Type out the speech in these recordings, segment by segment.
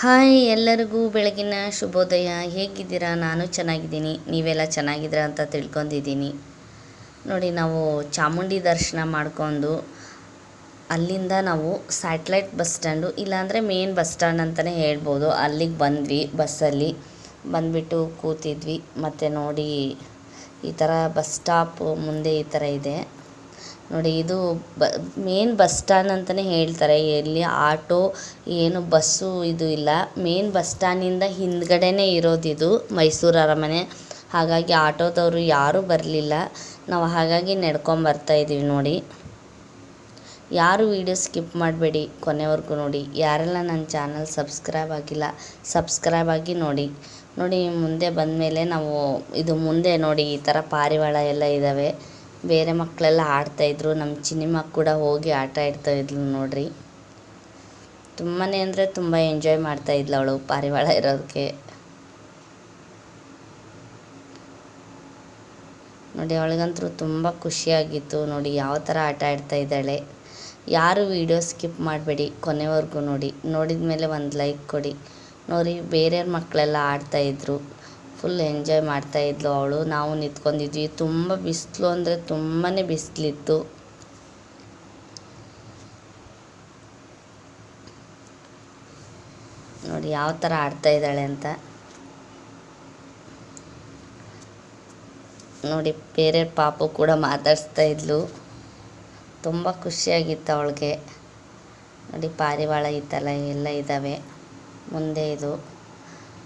Hi ಎಲ್ಲರಿಗೂ ಬೆಳಗಿನ ಶುಭೋದಯ. ಹೇಗಿದ್ದೀರಾ? ನಾನು ಚೆನ್ನಾಗಿದ್ದೀನಿ. ನೀವೆಲ್ಲ ಚೆನ್ನಾಗಿದ್ದೀರಾ ಅಂತ ತಿಳ್ಕೊಂಡಿದ್ದೀನಿ. ನೋಡಿ, ನಾವು ಚಾಮುಂಡಿ ದರ್ಶನ ಮಾಡ್ಕೊಂಡು ಅಲ್ಲಿಂದ ನಾವು ಸ್ಯಾಟ್ಲೈಟ್ ಬಸ್ ಸ್ಟ್ಯಾಂಡು, ಇಲ್ಲಾಂದರೆ ಮೇನ್ ಬಸ್ ಸ್ಟ್ಯಾಂಡ್ ಅಂತಲೇ ಹೇಳ್ಬೋದು. ಅಲ್ಲಿಗೆ ಬಂದ್ವಿ ಬಸ್ಸಲ್ಲಿ. ಬಂದುಬಿಟ್ಟು ಕೂತಿದ್ವಿ. ಮತ್ತು ನೋಡಿ, ಈ ಥರ ಬಸ್ ಸ್ಟಾಪ್ ಮುಂದೆ ಈ ಥರ ಇದೆ. ನೋಡಿ, ಇದು ಬ ಮೇನ್ ಬಸ್ ಸ್ಟ್ಯಾಂಡ್ ಅಂತಲೇ ಹೇಳ್ತಾರೆ. ಎಲ್ಲಿ ಆಟೋ, ಏನು ಬಸ್ಸು ಇದು ಇಲ್ಲ. ಮೇನ್ ಬಸ್ ಸ್ಟ್ಯಾಂಡಿಂದ ಇರೋದು ಇರೋದಿದು ಮೈಸೂರು ಅರಮನೆ. ಹಾಗಾಗಿ ಆಟೋದವರು ಯಾರೂ ಬರಲಿಲ್ಲ. ನಾವು ಹಾಗಾಗಿ ನಡ್ಕೊಂಬರ್ತಾ ಇದ್ದೀವಿ ನೋಡಿ. ಯಾರು ವಿಡಿಯೋ ಸ್ಕಿಪ್ ಮಾಡಬೇಡಿ ಕೊನೆವರೆಗೂ ನೋಡಿ. ಯಾರೆಲ್ಲ ನನ್ನ ಚಾನಲ್ ಸಬ್ಸ್ಕ್ರೈಬ್ ಆಗಿಲ್ಲ ಸಬ್ಸ್ಕ್ರೈಬ್ ಆಗಿ ನೋಡಿ. ನೋಡಿ, ಮುಂದೆ ಬಂದಮೇಲೆ ನಾವು ಇದು ಮುಂದೆ ನೋಡಿ, ಈ ಥರ ಪಾರಿವಾಳ ಎಲ್ಲ ಇದ್ದಾವೆ. ಬೇರೆ ಮಕ್ಕಳೆಲ್ಲ ಆಡ್ತಾಯಿದ್ರು ನಮ್ಮ ಚಿನ್ನಿಮ್ಮ ಕೂಡ ಹೋಗಿ ಆಟ ಆಡ್ತಾಯಿದ್ಲು ನೋಡ್ರಿ. ತುಂಬಾ ಅಂದರೆ ತುಂಬ ಎಂಜಾಯ್ ಮಾಡ್ತಾ ಮಾಡ್ತಾಯಿದ್ಲು ಅವಳು ಪಾರಿವಾಳ ಇರೋದಕ್ಕೆ ನೋಡಿ, ಅವಳಿಗಂತೂ ತುಂಬ ಖುಷಿಯಾಗಿತ್ತು. ನೋಡಿ, ಯಾವ ಥರ ಆಟ ಆಡ್ತಾ ಇದ್ದಾಳೆ. ಯಾರು ವಿಡಿಯೋ ಸ್ಕಿಪ್ ಮಾಡಬೇಡಿ ಕೊನೆವರೆಗೂ ನೋಡಿ. ನೋಡಿದ ಮೇಲೆ ಒಂದು ಲೈಕ್ ಕೊಡಿ. ನೋಡಿ, ಬೇರೆಯವ್ರ ಮಕ್ಕಳೆಲ್ಲ ಆಡ್ತಾಯಿದ್ರು ಫುಲ್ ಎಂಜಾಯ್ ಮಾಡ್ತಾಯಿದ್ಲು ಅವಳು. ನಾವು ನಿಂತ್ಕೊಂಡಿದ್ವಿ. ತುಂಬ ಬಿಸಿಲು ಅಂದರೆ ತುಂಬಾ ಬಿಸಿಲಿತ್ತು. ನೋಡಿ ಯಾವ ಥರ ಆಡ್ತಾ ಇದ್ದಾಳೆ ಅಂತ. ನೋಡಿ ಬೇರೆ ಪಾಪು ಕೂಡ ಮಾತಾಡಿಸ್ತಾ ಇದ್ಲು. ತುಂಬ ಖುಷಿಯಾಗಿತ್ತು ಅವಳಿಗೆ. ನೋಡಿ ಪಾರಿವಾಳ ಇತ್ತಲ್ಲ ಎಲ್ಲ ಇದ್ದಾವೆ. ಮುಂದೆ ಇದು.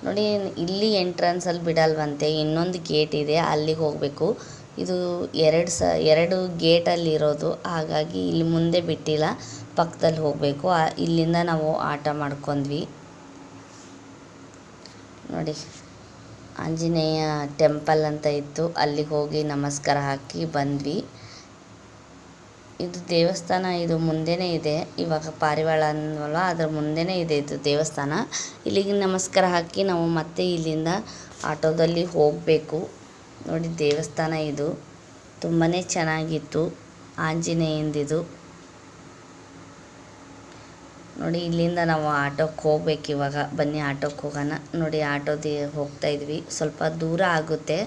ನೋಡಿ, ಇಲ್ಲಿ ಎಂಟ್ರೆನ್ಸಲ್ಲಿ ಬಿಡಲ್ವಂತೆ, ಇನ್ನೊಂದು ಗೇಟ್ ಇದೆ, ಅಲ್ಲಿಗೆ ಹೋಗಬೇಕು. ಇದು ಎರಡು ಸ, ಎರಡು ಗೇಟಲ್ಲಿ ಇರೋದು, ಹಾಗಾಗಿ ಇಲ್ಲಿ ಮುಂದೆ ಬಿಟ್ಟಿಲ್ಲ, ಪಕ್ಕದಲ್ಲಿ ಹೋಗಬೇಕು. ಇಲ್ಲಿಂದ ನಾವು ಆಟ ಮಾಡ್ಕೊಂಡ್ವಿ. ನೋಡಿ, ಆಂಜನೇಯ ಟೆಂಪಲ್ ಅಂತ ಇತ್ತು, ಅಲ್ಲಿಗೆ ಹೋಗಿ ನಮಸ್ಕಾರ ಹಾಕಿ ಬಂದ್ವಿ. ಇದು ದೇವಸ್ಥಾನ, ಇದು ಮುಂದೆನೇ ಇದೆ. ಇವಾಗ ಪಾರಿವಾಳ ಅಂದ್ವಲ್ವ ಅದ್ರ ಮುಂದೆನೇ ಇದೆ ಇದು ದೇವಸ್ಥಾನ. ಇಲ್ಲಿಗೆ ನಮಸ್ಕಾರ ಹಾಕಿ ನಾವು ಮತ್ತೆ ಇಲ್ಲಿಂದ ಆಟೋದಲ್ಲಿ ಹೋಗಬೇಕು. ನೋಡಿ, ದೇವಸ್ಥಾನ ಇದು. ತುಂಬಾ ಚೆನ್ನಾಗಿತ್ತು. ಆಂಜನೇಯಂದಿದು ನೋಡಿ, ಇಲ್ಲಿಂದ ನಾವು ಆಟೋಕ್ಕೆ ಹೋಗ್ಬೇಕು ಇವಾಗ. ಬನ್ನಿ ಆಟೋಕ್ಕೆ ಹೋಗೋಣ. ನೋಡಿ, ಆಟೋದಿ ಹೋಗ್ತಾ ಇದ್ವಿ. ಸ್ವಲ್ಪ ದೂರ ಆಗುತ್ತೆ.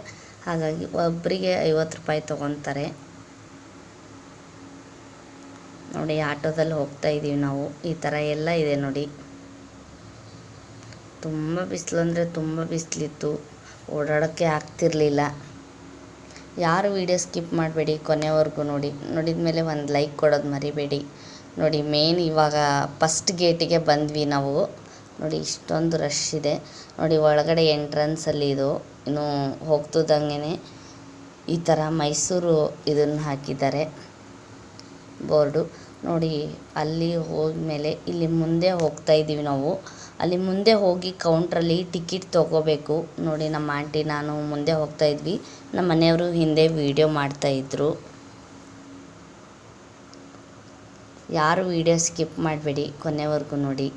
ಹಾಗಾಗಿ ಒಬ್ಬರಿಗೆ ಐವತ್ತು ರೂಪಾಯಿ ತೊಗೊತಾರೆ ನೋಡಿ, ಆಟೋದಲ್ಲಿ ಹೋಗ್ತಾ ಇದ್ದೀವಿ ನಾವು. ಈ ಥರ ಎಲ್ಲ ಇದೆ ನೋಡಿ. ತುಂಬ ಬಿಸಿಲು ಅಂದರೆ ತುಂಬ ಬಿಸಿಲಿತ್ತು. ಓಡಾಡೋಕ್ಕೆ ಆಗ್ತಿರಲಿಲ್ಲ. ಯಾರು ವಿಡಿಯೋ ಸ್ಕಿಪ್ ಮಾಡಬೇಡಿ ಕೊನೆವರೆಗೂ ನೋಡಿ. ನೋಡಿದ ಮೇಲೆ ಒಂದು ಲೈಕ್ ಕೊಡೋದು ಮರಿಬೇಡಿ. ನೋಡಿ ಮೇನ್ ಇವಾಗ ಫಸ್ಟ್ ಗೇಟಿಗೆ ಬಂದ್ವಿ ನಾವು. ನೋಡಿ, ಇಷ್ಟೊಂದು ರಶ್ ಇದೆ. ನೋಡಿ, ಒಳಗಡೆ ಎಂಟ್ರೆನ್ಸಲ್ಲಿ ಇದು. ಇನ್ನು ಹೋಗ್ತಿದ್ದಂಗೆ ಈ ಥರ ಮೈಸೂರು ಇದನ್ನು ಹಾಕಿದ್ದಾರೆ. ಬೋರ್ಡು ನೋಡಿ, ಅಲ್ಲಿ ಹೋದ್ಮೇಲೆ ಇಲ್ಲಿ ಮುಂದೆ ಹೋಗ್ತಾ ಇದ್ದೀವಿ ನಾವು. ಅಲ್ಲಿ ಮುಂದೆ ಹೋಗಿ ಕೌಂಟ್ರಲ್ಲಿ ಟಿಕೆಟ್ ತೊಗೋಬೇಕು. ನೋಡಿ, ನಮ್ಮ ಆಂಟಿ ನಾನು ಮುಂದೆ ಹೋಗ್ತಾ ಇದ್ವಿ. ನಮ್ಮ ಮನೆಯವರು ಹಿಂದೆ ವೀಡಿಯೋ ಮಾಡ್ತಾಯಿದ್ರು ಯಾರು ವೀಡಿಯೋ ಸ್ಕಿಪ್ ಮಾಡಬೇಡಿ ಕೊನೆವರೆಗೂ ನೋಡಿ.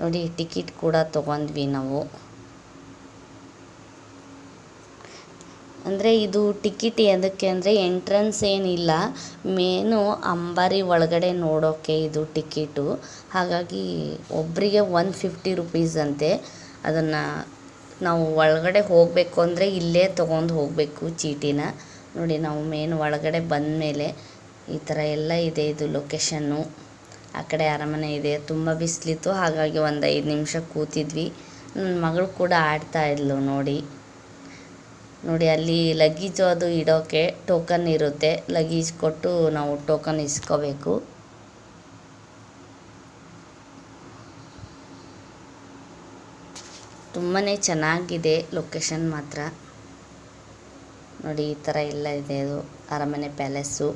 ನೋಡಿ ಟಿಕೆಟ್ ಕೂಡ ತೊಗೊಂಡ್ವಿ ನಾವು. ಅಂದರೆ ಇದು ಟಿಕಿಟ್ ಎದಕ್ಕೆ ಅಂದರೆ ಎಂಟ್ರೆನ್ಸ್ ಏನಿಲ್ಲ ಮೇನು ಅಂಬಾರಿ ಒಳಗಡೆ ನೋಡೋಕ್ಕೆ ಇದು ಟಿಕಿಟು ಹಾಗಾಗಿ ಒಬ್ಬರಿಗೆ ಒನ್ ಫಿಫ್ಟಿ ರುಪೀಸ್ ಅಂತೆ. ಅದನ್ನು ನಾವು ಒಳಗಡೆ ಹೋಗಬೇಕು ಅಂದರೆ ಇಲ್ಲೇ ತೊಗೊಂಡು ಹೋಗಬೇಕು ಚೀಟಿನ. ನೋಡಿ, ನಾವು ಮೇನ್ ಒಳಗಡೆ ಬಂದ ಮೇಲೆ ಈ ಥರ ಎಲ್ಲ ಇದೆ ಇದು ಲೊಕೇಶನ್ನು ಆ ಕಡೆ ಅರಮನೆ ಇದೆ, ತುಂಬ ಬಿಸಿಲಿತ್ತು. ಹಾಗಾಗಿ ಒಂದು ಐದು ನಿಮಿಷ ಕೂತಿದ್ವಿ. ನನ್ನ ಮಗಳು ಕೂಡ ಆಡ್ತಾ ಇದ್ಲು ನೋಡಿ. ನೋಡಿ, ಅಲ್ಲಿ ಲಗೇಜ್ ಅದು ಇಡೋಕ್ಕೆ ಟೋಕನ್ ಇರುತ್ತೆ. ಲಗೇಜ್ ಕೊಟ್ಟು ನಾವು ಟೋಕನ್ ಇಸ್ಕೋಬೇಕು. ತುಂಬಾ ಚೆನ್ನಾಗಿದೆ ಲೊಕೇಶನ್ ಮಾತ್ರ. ನೋಡಿ, ಈ ಥರ ಎಲ್ಲ ಇದೆ ಅದು, ಅರಮನೆ ಪ್ಯಾಲೇಸು.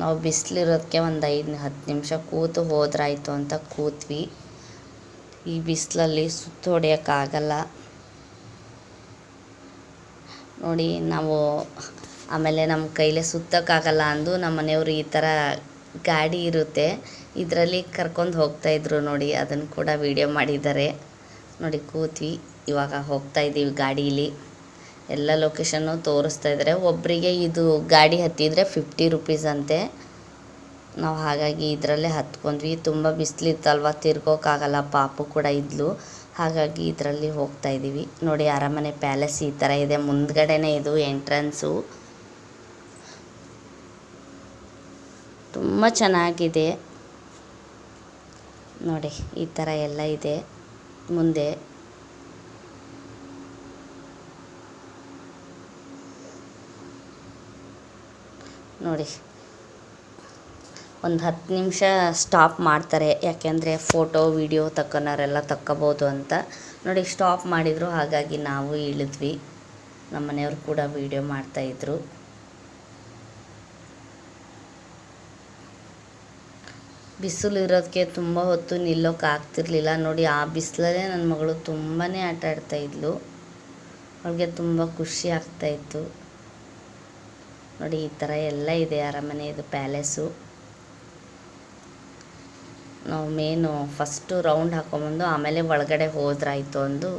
ನಾವು ಬಿಸಿಲಿರೋದಕ್ಕೆ ಒಂದು ಐದು ಹತ್ತು ನಿಮಿಷ ಕೂತು ಹೋದ್ರಾಯ್ತು ಅಂತ ಕೂತ್ವಿ. ಈ ಬಿಸಿಲಲ್ಲಿ ಸುತ್ತು ಹೊಡೆಯೋಕ್ಕಾಗಲ್ಲ. ನೋಡಿ, ನಾವು ಆಮೇಲೆ ನಮ್ಮ ಕೈಲೇ ಸುತ್ತೋಕ್ಕಾಗಲ್ಲ ಅಂದು ನಮ್ಮ ಮನೆಯವರು ಈ ಥರ ಗಾಡಿ ಇರುತ್ತೆ. ಇದರಲ್ಲಿ ಕರ್ಕೊಂಡು ಹೋಗ್ತಾಯಿದ್ರು ನೋಡಿ, ಅದನ್ನು ಕೂಡ ವೀಡಿಯೋ ಮಾಡಿದ್ದಾರೆ. ನೋಡಿ ಕೂತ್ವಿ ಇವಾಗ ಹೋಗ್ತಾ ಇದ್ದೀವಿ ಗಾಡೀಲಿ. ಎಲ್ಲ ಲೊಕೇಶನ್ನು ತೋರಿಸ್ತಾ ಇದ್ದಾರೆ. ಒಬ್ಬರಿಗೆ ಇದು ಗಾಡಿ ಹತ್ತಿದರೆ ಫಿಫ್ಟಿ ರುಪೀಸ್ ಅಂತೆ. ನಾವು ಹಾಗಾಗಿ ಇದರಲ್ಲೇ ಹತ್ಕೊಂಡ್ವಿ. ತುಂಬ ಬಿಸಿಲಿತ್ತಲ್ವ ತಿರ್ಗೋಕ್ಕಾಗಲ್ಲ ಪಾಪು ಕೂಡ ಇದ್ಲು. ಹಾಗಾಗಿ ಇದರಲ್ಲಿ ಹೋಗ್ತಾ ಇದ್ದೀವಿ ನೋಡಿ, ಅರಮನೆ ಪ್ಯಾಲೇಸ್ ಈ ಥರ ಇದೆ. ಮುಂದ್ಗಡೆನೇ ಇದು ಎಂಟ್ರೆನ್ಸು. ತುಂಬ ಚೆನ್ನಾಗಿದೆ. ನೋಡಿ, ಈ ಥರ ಎಲ್ಲ ಇದೆ. ಮುಂದೆ. ನೋಡಿ ಒಂದು ಹತ್ತು ನಿಮಿಷ ಸ್ಟಾಪ್ ಮಾಡ್ತಾರೆ. ಯಾಕೆಂದರೆ ಫೋಟೋ ವಿಡಿಯೋ ತಕ್ಕೋನವರೆಲ್ಲ ತಕ್ಕೋಬೋದು ಅಂತ. ನೋಡಿ ಸ್ಟಾಪ್ ಮಾಡಿದರು, ಹಾಗಾಗಿ ನಾವು ಇಳಿದ್ವಿ. ನಮ್ಮ ಮನೆಯವರು ಕೂಡ ವಿಡಿಯೋ ಮಾಡ್ತಾಯಿದ್ರು ಬಿಸಿಲು ಇರೋದಕ್ಕೆ ತುಂಬ ಹೊತ್ತು ನಿಲ್ಲೋಕೆ ಆಗ್ತಿರ್ಲಿಲ್ಲ. ನೋಡಿ, ಆ ಬಿಸಿಲಲ್ಲೇ ನನ್ನ ಮಗಳು ತುಂಬಾ ಆಟ ಆಡ್ತಾ ಇದ್ಲು. ಅವಳಿಗೆ ತುಂಬ ಖುಷಿ ಆಗ್ತಾಯಿತ್ತು ನೋಡಿ, ಈ ಥರ ಎಲ್ಲ ಇದೆ ಅರಮನೆ, ಇದು ಪ್ಯಾಲೇಸು. ನಾವು ಮೇನು ಫಸ್ಟು ರೌಂಡ್ ಹಾಕೊಂಬಂದು ಆಮೇಲೆ ಒಳಗಡೆ ಹೋದ್ರಾಯ್ತು ಅಂದು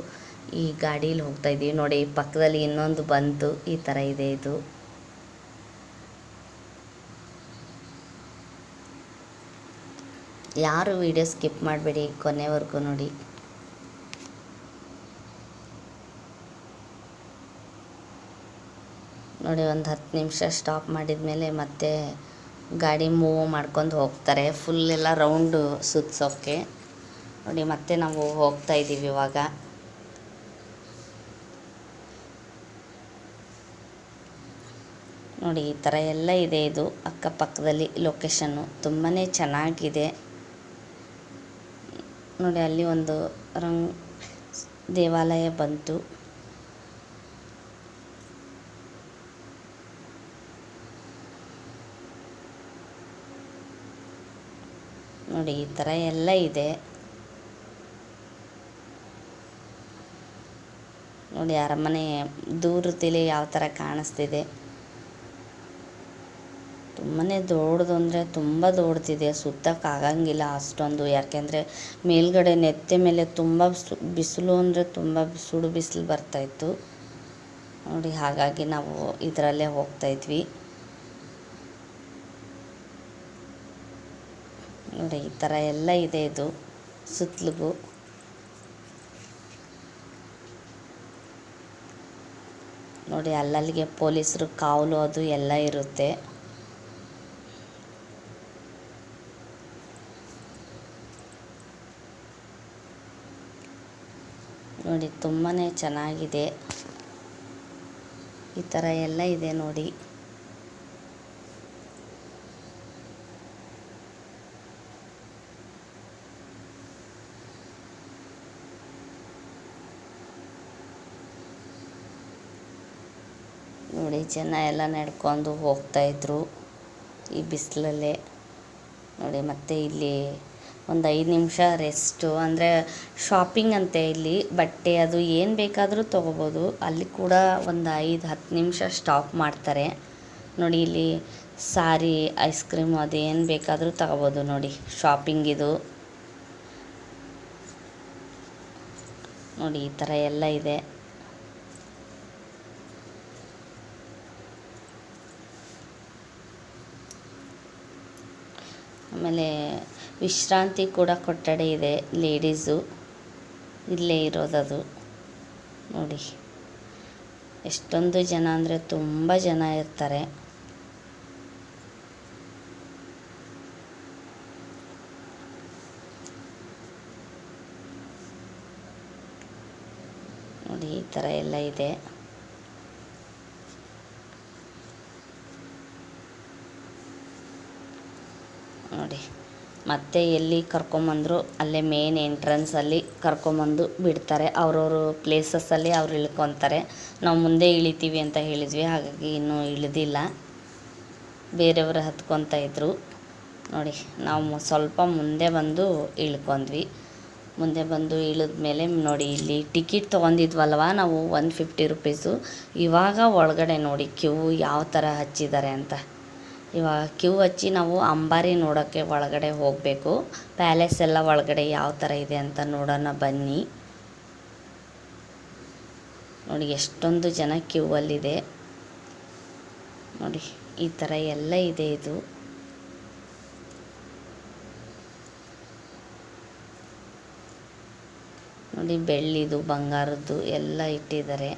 ಈ ಗಾಡೀಲಿ ಹೋಗ್ತಾ ಇದ್ದೀವಿ. ನೋಡಿ ಪಕ್ಕದಲ್ಲಿ ಇನ್ನೊಂದು ಬಂತು. ಈ ಥರ ಇದೆ ಇದು. ಯಾರು ವಿಡಿಯೋ ಸ್ಕಿಪ್ ಮಾಡಬೇಡಿ ಕೊನೆವರೆಗೂ ನೋಡಿ. ನೋಡಿ, ಒಂದು ಹತ್ತು ನಿಮಿಷ ಸ್ಟಾಪ್ ಮಾಡಿದ ಮೇಲೆ ಮತ್ತೆ ಗಾಡಿ ಮೂವ್ ಮಾಡ್ಕೊಂಡು ಹೋಗ್ತಾರೆ. ಫುಲ್ ಎಲ್ಲ ರೌಂಡು ಸುತ್ತಿಸೋಕ್ಕೆ ನೋಡಿ, ಮತ್ತೆ ನಾವು ಹೋಗ್ತಾ ಇದ್ದೀವಿ ಇವಾಗ. ನೋಡಿ, ಈ ಥರ ಎಲ್ಲ ಇದೆ ಇದು. ಅಕ್ಕಪಕ್ಕದಲ್ಲಿ ಲೊಕೇಶನ್ನು ತುಂಬಾ ಚೆನ್ನಾಗಿದೆ. ನೋಡಿ, ಅಲ್ಲಿ ಒಂದು ರಂಗ್ ದೇವಾಲಯ ಬಂತು. ನೋಡಿ, ಈ ಥರ ಎಲ್ಲ ಇದೆ. ನೋಡಿ, ಅರಮನೆ ದೂರದಲ್ಲಿ ಯಾವ ಥರ ಕಾಣಿಸ್ತಿದೆ. ತುಂಬಾ ದೊಡ್ಡದು ಅಂದರೆ ತುಂಬ ದೊಡ್ಡದಿದೆ ಸುತ್ತಕ್ಕಾಗಂಗಿಲ್ಲ ಅಷ್ಟೊಂದು. ಯಾಕೆಂದರೆ ಮೇಲ್ಗಡೆ ನೆತ್ತೆ ಮೇಲೆ ತುಂಬ ಬಿಸಿಲು ಅಂದರೆ ತುಂಬ ಸುಡು ಬಿಸಿಲು ಬರ್ತಾಯಿತ್ತು ನೋಡಿ, ಹಾಗಾಗಿ ನಾವು ಇದರಲ್ಲೇ ಹೋಗ್ತಾಯಿದ್ವಿ ನೋಡಿ ಈ ಥರ ಎಲ್ಲ ಇದೆ ಇದು ಸುತ್ತಲಿಗೂ. ನೋಡಿ, ಅಲ್ಲಲ್ಲಿಗೆ ಪೊಲೀಸರು ಕಾವಲು ಅದು ಎಲ್ಲ ಇರುತ್ತೆ. ನೋಡಿ ತುಂಬಾ ಚೆನ್ನಾಗಿದೆ. ಈ ಥರ ಎಲ್ಲ ಇದೆ ನೋಡಿ ನೋಡಿ ಜನ ಎಲ್ಲ ನಡ್ಕೊಂಡು ಹೋಗ್ತಾಯಿದ್ರು ಈ ಬಿಸಿಲಲ್ಲೇ. ನೋಡಿ, ಮತ್ತೆ ಇಲ್ಲಿ ಒಂದು ಐದು ನಿಮಿಷ ರೆಸ್ಟು ಅಂದರೆ ಶಾಪಿಂಗ್ ಅಂತೆ ಇಲ್ಲಿ ಬಟ್ಟೆ ಅದು ಏನು ಬೇಕಾದರೂ ತೊಗೋಬೋದು. ಅಲ್ಲಿ ಕೂಡ ಒಂದು ಐದು, ಹತ್ತು ನಿಮಿಷ ಸ್ಟಾಪ್ ಮಾಡ್ತಾರೆ. ನೋಡಿ, ಇಲ್ಲಿ ಸಾರಿ ಐಸ್ ಕ್ರೀಮ್ ಅದು ಏನು ಬೇಕಾದರೂ ತಗೋಬೋದು ನೋಡಿ ಶಾಪಿಂಗ್ ಇದು. ನೋಡಿ, ಈ ಥರ ಎಲ್ಲ ಇದೆ. ಆಮೇಲೆ ವಿಶ್ರಾಂತಿ ಕೂಡ ಕೊಠಡಿ ಇದೆ ಲೇಡೀಸು ಇಲ್ಲೇ ಇರೋದದು ನೋಡಿ. ಎಷ್ಟೊಂದು ಜನ ಅಂದರೆ ತುಂಬ ಜನ ಇರ್ತಾರೆ. ನೋಡಿ, ಈ ಥರ ಎಲ್ಲ ಇದೆ ನೋಡಿ ಮತ್ತೆ ಎಲ್ಲಿ ಕರ್ಕೊಂಬಂದರು ಅಲ್ಲೇ ಮೇನ್ ಎಂಟ್ರೆನ್ಸಲ್ಲಿ ಕರ್ಕೊಂಬಂದು ಬಿಡ್ತಾರೆ. ಅವ್ರವ್ರ ಪ್ಲೇಸಸ್ಸಲ್ಲಿ ಅವ್ರು ಇಳ್ಕೊತಾರೆ. ನಾವು ಮುಂದೆ ಇಳಿತೀವಿ ಅಂತ ಹೇಳಿದ್ವಿ. ಹಾಗಾಗಿ ಇನ್ನೂ ಇಳಿದಿಲ್ಲ. ಬೇರೆಯವರು ಹತ್ಕೊತಾ ಇದ್ದರು ನೋಡಿ, ನಾವು ಸ್ವಲ್ಪ ಮುಂದೆ ಬಂದು ಇಳ್ಕೊಂಡ್ವಿ. ಮುಂದೆ ಬಂದು ಇಳಿದ ಮೇಲೆ ನೋಡಿ, ಇಲ್ಲಿ ಟಿಕೆಟ್ ತೊಗೊಂಡಿದ್ವಲ್ವ? ನಾವು ಒನ್ ಫಿಫ್ಟಿ ರುಪೀಸು ಇವಾಗ ಒಳಗಡೆ ನೋಡಿ ಕ್ಯೂ ಯಾವ ಥರ ಹಚ್ಚಿದ್ದಾರೆ ಅಂತ. ಇವಾಗ ಕ್ಯೂ ಹಚ್ಚಿ ನಾವು ಅಂಬಾರಿ ನೋಡೋಕ್ಕೆ ಒಳಗಡೆ ಹೋಗಬೇಕು. ಪ್ಯಾಲೇಸ್ ಎಲ್ಲ ಒಳಗಡೆ ಯಾವ ಥರ ಇದೆ ಅಂತ ನೋಡೋಣ ಬನ್ನಿ. ನೋಡಿ, ಎಷ್ಟೊಂದು ಜನ ಕ್ಯೂ ಅಲ್ಲಿದೆ. ನೋಡಿ, ಈ ಥರ ಎಲ್ಲ ಇದೆ ಇದು. ನೋಡಿ, ಬೆಳ್ಳಿದು, ಬಂಗಾರದ್ದು ಎಲ್ಲ ಇಟ್ಟಿದ್ದಾರೆ.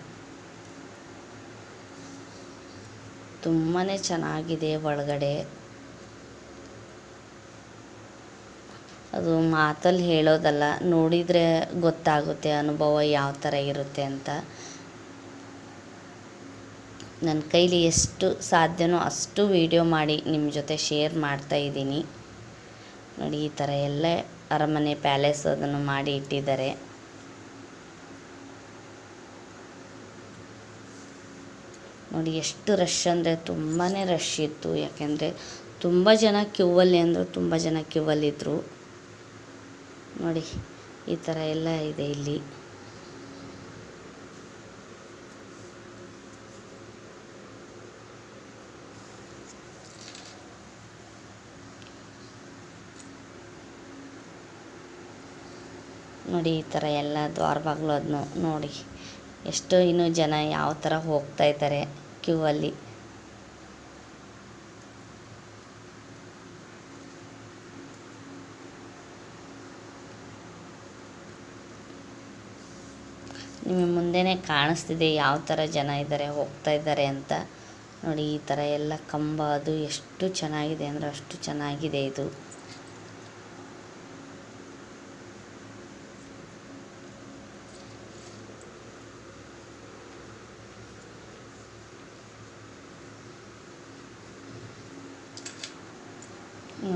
ತುಂಬಾ ಚೆನ್ನಾಗಿದೆ ಒಳಗಡೆ. ಅದು ಮಾತಲ್ಲಿ ಹೇಳೋದಲ್ಲ, ನೋಡಿದರೆ ಗೊತ್ತಾಗುತ್ತೆ ಅನುಭವ ಯಾವ ಥರ ಇರುತ್ತೆ ಅಂತ. ನನ್ನ ಕೈಲಿ ಎಷ್ಟು ಸಾಧ್ಯನೋ ಅಷ್ಟು ವಿಡಿಯೋ ಮಾಡಿ ನಿಮ್ಮ ಜೊತೆ ಶೇರ್ ಮಾಡ್ತಾ ಇದ್ದೀನಿ. ನೋಡಿ, ಈ ಥರ ಎಲ್ಲ ಅರಮನೆ ಪ್ಯಾಲೇಸ್ ಅದನ್ನು ಮಾಡಿ ಇಟ್ಟಿದ್ದಾರೆ. ನೋಡಿ, ಎಷ್ಟು ರಶ್ ಅಂದರೆ ತುಂಬಾ ರಶ್ ಇತ್ತು. ಯಾಕೆಂದರೆ ತುಂಬ ಜನ ಕ್ಯೂವಲ್ಲಿ ಅಂದರು ತುಂಬ ಜನ ಕ್ಯೂವಲ್ಲಿದ್ದರು ನೋಡಿ, ಈ ಥರ ಎಲ್ಲ ಇದೆ ಇಲ್ಲಿ. ನೋಡಿ, ಈ ಥರ ಎಲ್ಲ ದ್ವಾರ ಬಾಗಿಲು ನೋಡಿ. ಎಷ್ಟು ಇನ್ನೂ ಜನ ಯಾವ ಥರ ಹೋಗ್ತಾ ಇದ್ದಾರೆ ಕ್ಯೂ ಅಲ್ಲಿ ನಿಮಗೆ ಮುಂದೆನೇ ಕಾಣಿಸ್ತಿದೆ ಯಾವ ಥರ ಜನ ಇದ್ದಾರೆ, ಹೋಗ್ತಾ ಇದ್ದಾರೆ ಅಂತ. ನೋಡಿ, ಈ ಥರ ಎಲ್ಲ ಕಂಬ ಅದು ಎಷ್ಟು ಚೆನ್ನಾಗಿದೆ ಅಂದರೆ ಅಷ್ಟು ಚೆನ್ನಾಗಿದೆ ಇದು.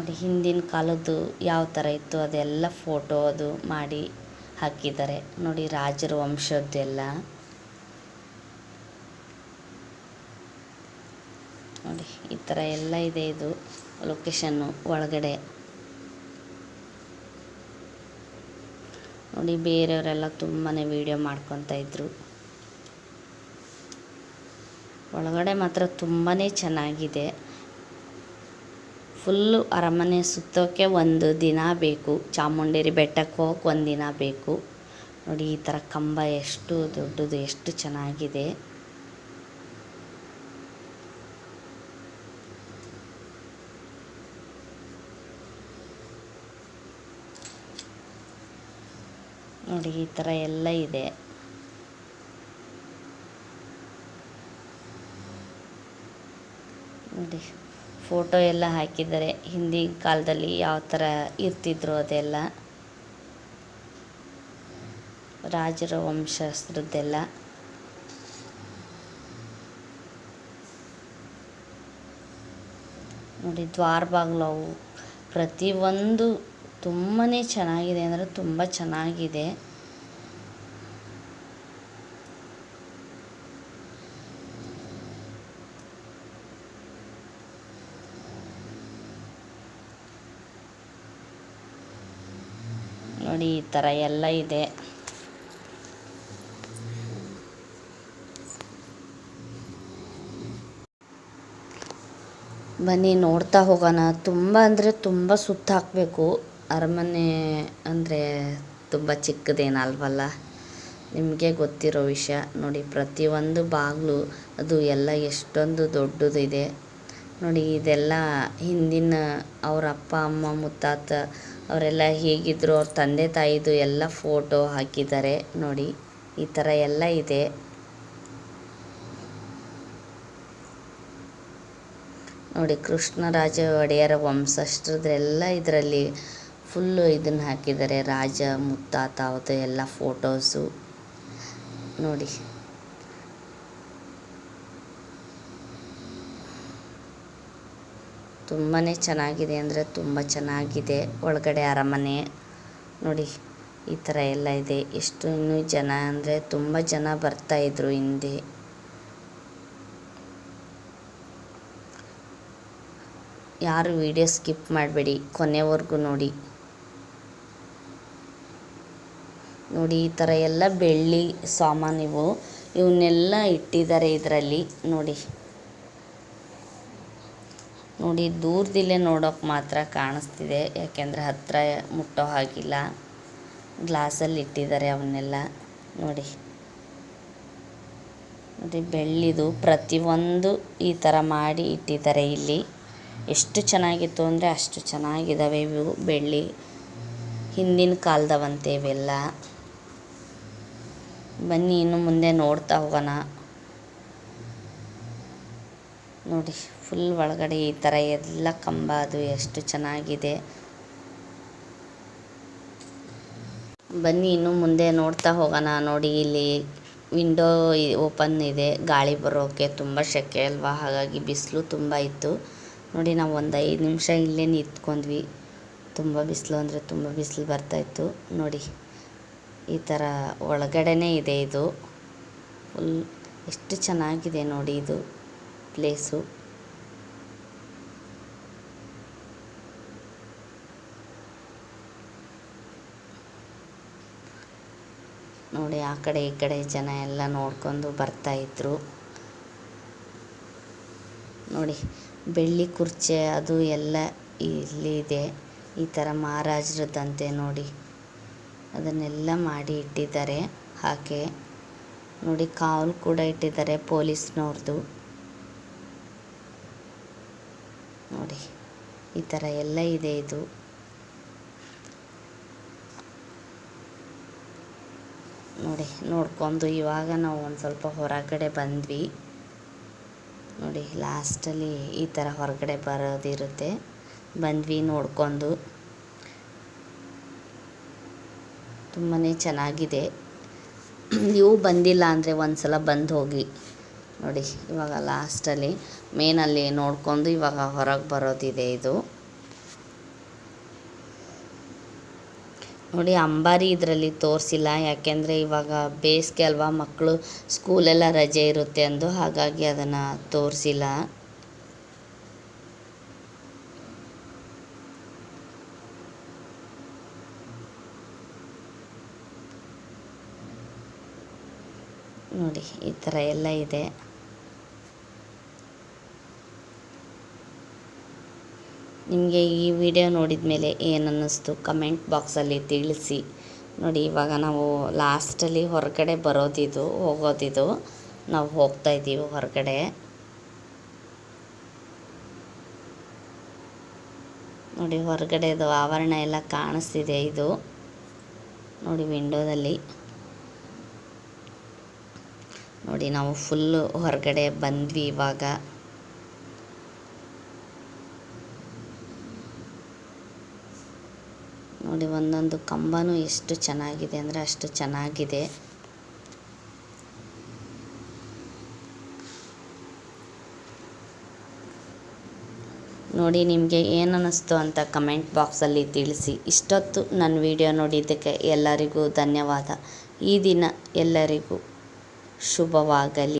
ನೋಡಿ ಹಿಂದಿನ ಕಾಲದ್ದು ಯಾವ ಥರ ಇತ್ತು, ಅದೆಲ್ಲ ಫೋಟೋ ಅದು ಮಾಡಿ ಹಾಕಿದ್ದಾರೆ. ನೋಡಿ ರಾಜರ ವಂಶದ್ದೆಲ್ಲ. ನೋಡಿ, ಈ ಥರ ಎಲ್ಲ ಇದೆ ಇದು ಲೊಕೇಶನ್ನು ಒಳಗಡೆ. ನೋಡಿ, ಬೇರೆಯವರೆಲ್ಲ ತುಂಬಾ ವೀಡಿಯೋ ಮಾಡ್ಕೊತಾ ಇದ್ರು. ಒಳಗಡೆ ಮಾತ್ರ ತುಂಬಾ ಚೆನ್ನಾಗಿದೆ. ಫುಲ್ಲು ಅರಮನೆ ಸುತ್ತೋಕ್ಕೆ ಒಂದು ದಿನ ಬೇಕು. ಚಾಮುಂಡೇರಿ ಬೆಟ್ಟಕ್ಕೆ ಹೋಗಕ್ಕೆ ಒಂದು ದಿನ ಬೇಕು. ನೋಡಿ, ಈ ಥರ ಕಂಬ ಎಷ್ಟು ದೊಡ್ಡದು, ಎಷ್ಟು ಚೆನ್ನಾಗಿದೆ. ನೋಡಿ, ಈ ಥರ ಎಲ್ಲ ಇದೆ. ನೋಡಿ. ಫೋಟೋ ಎಲ್ಲ ಹಾಕಿದ್ದಾರೆ. ಹಿಂದಿನ ಕಾಲದಲ್ಲಿ ಯಾವ ಥರ ಇರ್ತಿದ್ರು ಅದೆಲ್ಲ. ರಾಜರ ವಂಶಸ್ಥರದ್ದೆಲ್ಲ. ನೋಡಿ, ದ್ವಾರ ಬಾಗಿಲು ಅವು ಪ್ರತಿಯೊಂದು ತುಂಬಾ ಚೆನ್ನಾಗಿದೆ. ಅಂದರೆ ತುಂಬ ಚೆನ್ನಾಗಿದೆ ನೋಡಿ ಈ ಥರ ಎಲ್ಲ ಇದೆ. ಬನ್ನಿ ನೋಡ್ತಾ ಹೋಗೋಣ. ತುಂಬ ಅಂದರೆ ತುಂಬ ಸುತ್ತ ಹಾಕಬೇಕು. ಅರಮನೆ ಅಂದರೆ ತುಂಬ ಚಿಕ್ಕದೇನಲ್ವಲ್ಲ? ನಿಮಗೆ ಗೊತ್ತಿರೋ ವಿಷಯ. ನೋಡಿ, ಪ್ರತಿಯೊಂದು ಬಾಗಿಲು, ಅದು ಎಲ್ಲ ಎಷ್ಟೊಂದು ದೊಡ್ಡದಿದೆ ನೋಡಿ, ಇದೆಲ್ಲ ಹಿಂದಿನ ಅವರ ಅಪ್ಪ, ಅಮ್ಮ, ಮುತ್ತಾತ ಅವರೆಲ್ಲ ಹೇಗಿದ್ರು, ಅವ್ರ ತಂದೆ ತಾಯಿದು ಎಲ್ಲ ಫೋಟೋ ಹಾಕಿದ್ದಾರೆ ನೋಡಿ, ಈ ಥರ ಎಲ್ಲ ಇದೆ. ನೋಡಿ, ಕೃಷ್ಣರಾಜ ಒಡೆಯರ ವಂಶಸ್ಥರದ್ದೆಲ್ಲ ಇದರಲ್ಲಿ ಫುಲ್ಲು ಇದನ್ನು ಹಾಕಿದ್ದಾರೆ. ರಾಜ, ಮುತ್ತಾತ ಅವತ್ತು ಎಲ್ಲ ಫೋಟೋಸು ನೋಡಿ. ತುಂಬಾ ಚೆನ್ನಾಗಿದೆ ಅಂದರೆ ತುಂಬ ಚೆನ್ನಾಗಿದೆ. ಒಳಗಡೆ ಅರಮನೆ. ನೋಡಿ, ಈ ಥರ ಎಲ್ಲ ಇದೆ. ಎಷ್ಟು ಇನ್ನೂ ಜನ ಅಂದರೆ ತುಂಬ ಜನ ಬರ್ತಾಯಿದ್ರು ಹಿಂದೆ. ಯಾರು ವಿಡಿಯೋ ಸ್ಕಿಪ್ ಮಾಡಬೇಡಿ, ಕೊನೆವರೆಗೂ ನೋಡಿ. ನೋಡಿ, ಈ ಥರ ಎಲ್ಲ ಬೆಳ್ಳಿ ಸಾಮಾನಿವು ಇವನ್ನೆಲ್ಲ ಇಟ್ಟಿದ್ದಾರೆ ಇದರಲ್ಲಿ. ನೋಡಿ. ನೋಡಿ, ದೂರದಲ್ಲೇ ನೋಡೋಕೆ ಮಾತ್ರ ಕಾಣಿಸ್ತಿದೆ. ಯಾಕೆಂದರೆ ಹತ್ತಿರ ಮುಟ್ಟೋ ಹಾಗಿಲ್ಲ. ಗ್ಲಾಸಲ್ಲಿ ಇಟ್ಟಿದ್ದಾರೆ ಅವನ್ನೆಲ್ಲ. ನೋಡಿ. ನೋಡಿ, ಬೆಳ್ಳಿದು ಪ್ರತಿಯೊಂದು ಈ ಥರ ಮಾಡಿ ಇಟ್ಟಿದ್ದಾರೆ ಇಲ್ಲಿ. ಎಷ್ಟು ಚೆನ್ನಾಗಿತ್ತು ಅಂದರೆ ಅಷ್ಟು ಚೆನ್ನಾಗಿದ್ದಾವೆ ಇವು ಬೆಳ್ಳಿ. ಹಿಂದಿನ ಕಾಲದವಂತೆ ಇವೆಲ್ಲ. ಬನ್ನಿ, ಇನ್ನು ಮುಂದೆ ನೋಡ್ತಾ ಹೋಗೋಣ. ನೋಡಿ. ಫುಲ್ ಒಳಗಡೆ ಈ ಥರ ಎಲ್ಲ ಕಂಬ ಅದು ಎಷ್ಟು ಚೆನ್ನಾಗಿದೆ. ಬನ್ನಿ ಇನ್ನು ಮುಂದೆ ನೋಡ್ತಾ ಹೋಗೋಣ. ನೋಡಿ ಇಲ್ಲಿ ವಿಂಡೋ ಓಪನ್ ಇದೆ. ಗಾಳಿ ಬರೋಕ್ಕೆ ತುಂಬ ಶೆಕೆ ಅಲ್ವಾ? ಹಾಗಾಗಿ ಬಿಸಿಲು ತುಂಬ ಇತ್ತು. ನೋಡಿ ನಾವು ಒಂದು ಐದು ನಿಮಿಷ ಇಲ್ಲೇ ನಿಂತ್ಕೊಂಡ್ವಿ. ತುಂಬ ಬಿಸಿಲು ಅಂದರೆ ತುಂಬ ಬಿಸಿಲು ಬರ್ತಾಯಿತ್ತು ನೋಡಿ ಈ ಥರ ಒಳಗಡೆನೇ ಇದೆ ಇದು. ಫುಲ್ ಎಷ್ಟು ಚೆನ್ನಾಗಿದೆ ನೋಡಿ ಇದು ಪ್ಲೇಸು ನೋಡಿ, ಆ ಕಡೆ ಈ ಕಡೆ ಜನ ಎಲ್ಲ ನೋಡ್ಕೊಂಡು ಬರ್ತಾಯಿದ್ರು ನೋಡಿ, ಬೆಳ್ಳಿ ಕುರ್ಚಿ ಅದು ಎಲ್ಲ ಇಲ್ಲಿದೆ ಈ ಥರ ಮಹಾರಾಜರದ್ದಂತೆ ನೋಡಿ. ಅದನ್ನೆಲ್ಲ ಮಾಡಿ ಇಟ್ಟಿದ್ದಾರೆ. ಹಾಗೆ ನೋಡಿ, ಕಾವಲು ಕೂಡ ಇಟ್ಟಿದ್ದಾರೆ ಪೊಲೀಸ್ನವ್ರದ್ದು ನೋಡಿ, ಈ ಥರ ಎಲ್ಲ ಇದೆ ಇದು. ನೋಡಿ, ನೋಡ್ಕೊಂಡು ಇವಾಗ ನಾವು ಒಂದು ಸ್ವಲ್ಪ ಹೊರಗಡೆ ಬಂದ್ವಿ. ನೋಡಿ, ಲಾಸ್ಟಲ್ಲಿ ಈ ಥರ ಹೊರಗಡೆ ಬರೋದಿರುತ್ತೆ. ಬಂದ್ವಿ ನೋಡ್ಕೊಂಡು. ತುಂಬಾ ಚೆನ್ನಾಗಿದೆ. ನೀವು ಬಂದಿಲ್ಲ ಅಂದರೆ ಒಂದು ಸಲ ಬಂದು ಹೋಗಿ. ನೋಡಿ, ಇವಾಗ ಲಾಸ್ಟಲ್ಲಿ ಮೇನಲ್ಲಿ ನೋಡ್ಕೊಂಡು ಇವಾಗ ಹೊರಗೆ ಬರೋದಿದೆ ಇದು. ನೋಡಿ ಅಂಬಾರಿ ಇದರಲ್ಲಿ ತೋರಿಸಿಲ್ಲ, ಯಾಕೆಂದರೆ ಇವಾಗ ಬೇಸಿಗೆ ಅಲ್ವಾ ಮಕ್ಕಳು ಸ್ಕೂಲೆಲ್ಲ ರಜೆ ಇರುತ್ತೆ ಅಂದು, ಹಾಗಾಗಿ ಅದನ್ನು ತೋರಿಸಿಲ್ಲ. ನೋಡಿ, ಈ ಥರ ಎಲ್ಲ ಇದೆ. ನಿಮಗೆ ಈ ವಿಡಿಯೋ ನೋಡಿದ ಮೇಲೆ ಏನು ಅನ್ನಿಸ್ತು ಕಮೆಂಟ್ ಬಾಕ್ಸಲ್ಲಿ ತಿಳಿಸಿ. ನೋಡಿ, ಇವಾಗ ನಾವು ಲಾಸ್ಟಲ್ಲಿ ಹೊರಗಡೆ ಬರೋದಿದು, ಹೋಗೋದಿದು. ನಾವು ಹೋಗ್ತಾ ಇದ್ದೀವಿ ಹೊರಗಡೆ. ನೋಡಿ, ಹೊರಗಡೆದು ಆವರಣ ಎಲ್ಲ ಕಾಣಿಸ್ತಿದೆ ಇದು. ನೋಡಿ, ವಿಂಡೋದಲ್ಲಿ. ನೋಡಿ, ನಾವು ಫುಲ್ಲು ಹೊರಗಡೆ ಬಂದ್ವಿ ಇವಾಗ. ನೋಡಿ, ಒಂದೊಂದು ಕಂಬನೂ ಎಷ್ಟು ಚೆನ್ನಾಗಿದೆ ಅಂದರೆ ಅಷ್ಟು ಚೆನ್ನಾಗಿದೆ. ನೋಡಿ, ನಿಮಗೆ ಏನು ಅನ್ನಿಸ್ತು ಅಂತ ಕಮೆಂಟ್ ಬಾಕ್ಸಲ್ಲಿ ತಿಳಿಸಿ. ಇಷ್ಟೊತ್ತು ನನ್ನ ವಿಡಿಯೋ ನೋಡಿದ್ದಕ್ಕೆ ಎಲ್ಲರಿಗೂ ಧನ್ಯವಾದ. ಈ ದಿನ ಎಲ್ಲರಿಗೂ ಶುಭವಾಗಲಿ.